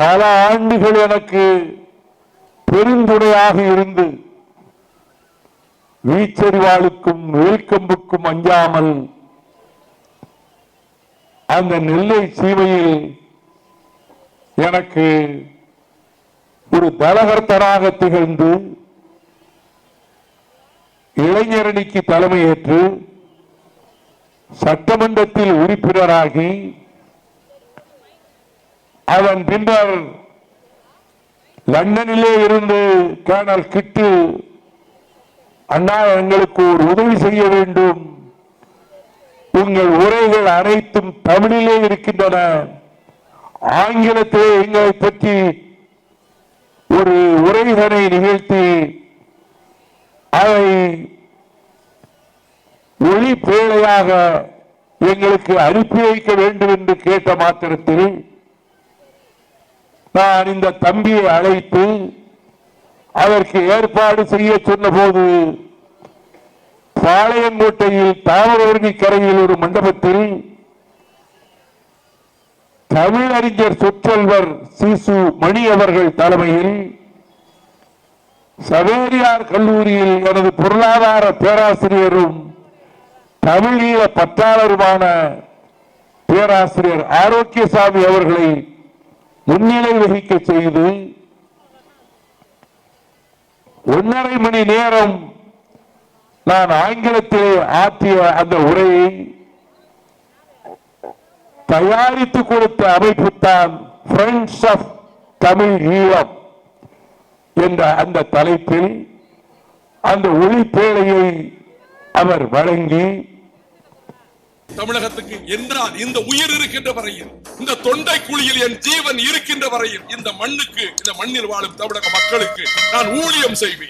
பல ஆண்டுகள் எனக்கு பெருந்துணையாக இருந்து வீச்சறிவாளுக்கும் வேல்கம்புக்கும் அஞ்சாமல் அந்த நெல்லை சீமையில் எனக்கு ஒரு தலகர்த்தனாக திகழ்ந்து இளைஞரணிக்கு தலைமையேற்று சட்டமன்றத்தில் உறுப்பினராகி அதன் பின்னர் லண்டனிலே இருந்து கேர்னல் கிட்டு அண்ணா எங்களுக்கு ஒரு உதவி செய்ய வேண்டும். உங்கள் உரைகள் அனைத்தும் தமிழிலே இருக்கின்றன. ஆங்கிலத்திலே எங்களை பற்றி ஒரு உரைதனை நிகழ்த்தி அதை ஒளி பேழையாக எங்களுக்கு அனுப்பி வைக்க வேண்டும் என்று கேட்ட மாத்திரத்தில் நான் இந்த தம்பியை அழைத்து அதற்கு ஏற்பாடு செய்ய சொன்னபோது பாளையங்கோட்டையில் தாமரவர்ணி கரையில் ஒரு மண்டபத்தில் தமிழறிஞர் சொற்றொல்வர் சிசு மணி அவர்கள் தலைமையில் சவேரியார் கல்லூரியில் எனது பொருளாதார பேராசிரியரும் தமிழீழ பற்றாளருமான பேராசிரியர் ஆரோக்கியசாமி அவர்களை முன்னிலை வகிக்க செய்து ஒன்றரை மணி நேரம் நான் ஆங்கிலத்தில் ஆற்றிய அந்த உரையை தயாரித்து கொடுத்த அமைப்பு தான் ஃப்ரெண்ட்ஸ் ஆஃப் தமிழ் ஈழம் என்ற அந்த தலைப்பில் அந்த ஒளிப்பேழையை அவர் வழங்கி தமிழகத்துக்கு என்றால் இந்த உயிர் இருக்கின்ற வரையில் இந்த தொண்டை குழியில் என் ஜீவன் இருக்கின்ற வரையில் இந்த மண்ணுக்கு இந்த மண்ணில் வாழும் தமிழக மக்களுக்கு நான் ஊழியம் செய்வேன்.